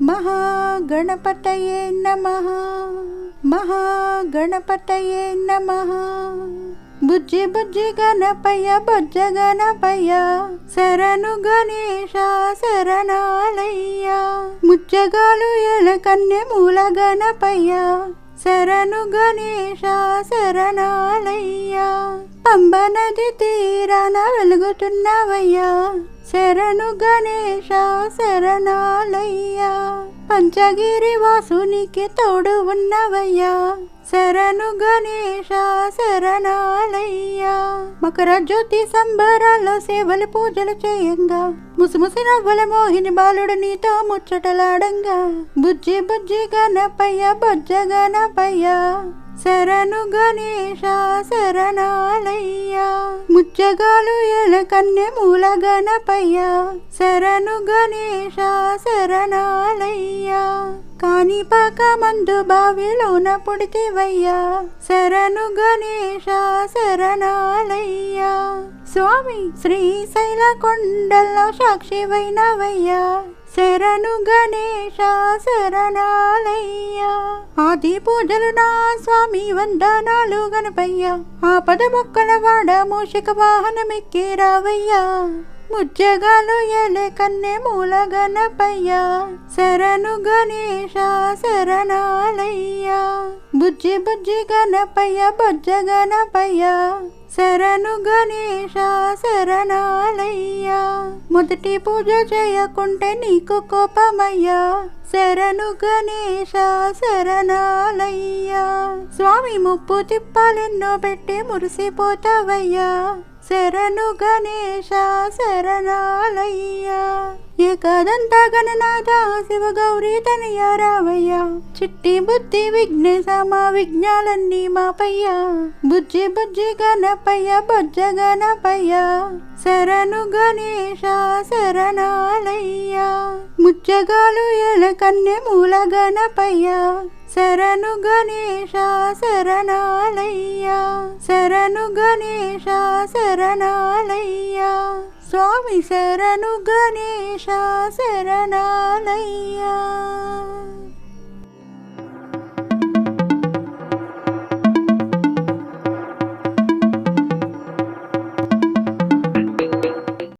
మహాగణపతయే నమ మహాగణపతయే నమ. బుజ్జి బుజ్జి గణపయ్య బొజ్జ గణపయ్య శరణు గణేశ శరణాలయ్య. ముచ్చగాలు ఎలకన్నె మూల గణపయ్య శరణు గణేశ శరణాలయ్య. పంబ నది తీరాన వెలుగుతున్నవయ్యా శరణు గణేష శరణాలయ్యా. పంచగిరి వాసునికి తోడు ఉన్నవయ్యా. శరణు గణేష శరణాలయ్యా. మకర జ్యోతి సంబరాల్లో సేవలు పూజలు చేయంగా. ముసిముసి నవ్వుల మోహిని బాలుడు నీతో ముచ్చటలాడంగా. బుజ్జి బుజ్జి గణపయ్య బొజ్జ గణపయ్య. శరణు గణేష శరణాలయ్యా. ముచ్చగాలు ఎలకన్నె మూల గణపయ్య శరణు గణేశ శరణాలయ్యా. కాణిపాక మందు బావిలోన పుడితివయ్యా శరణు గణేశ శరణాలయ్యా. స్వామి శ్రీశైల కొండల్లో సాక్షివైనవయ్యా శరణు గణేశ శరణాలయ్యా ఆది పూజలు నా స్వామి వందనాలు గణపయ్య. ఆపద మొక్కల వాడ మూషిక వాహనమెక్కి రావయ్యా. ముజ్జగాలు ఎలే కన్నె మూల గణపయ్యా. శరణు గణేశ శరణాలయ్యా బుజ్జి బుజ్జి గణపయ్య బుజ్జ గణపయ్యా. శరణు గణేష శరణాలయ్యా. మొదటి పూజ చేయకుంటే నీకు కోపమయ్యా. శరణు గణేష శరణాలయ్యా. స్వామి ముప్పు తిప్పాలెన్నో పెట్టి మురిసిపోతావయ్యా. శరణు గణేశ శరణాలయ్యా. ఏకదంత గణనాథ శివ గౌరీ తనయ రావయ్యా. చిట్టి బుద్ధి విఘ్నేశ మా విఘ్నాలన్నీ మాపయ్య. బుజ్జి బుజ్జి గణపయ్య బొజ్జ గణపయ్య. శరణు గణేశ శరణాలయ్యా. ముచ్చగాలు ఎలకన్నె మూల గణపయ్య. శరణు గణేశ శరణాలయ్యా. శరణు గణేశ శరణాలయ్యా. స్వామి శరణు గణేశ శరణాలయ్యా.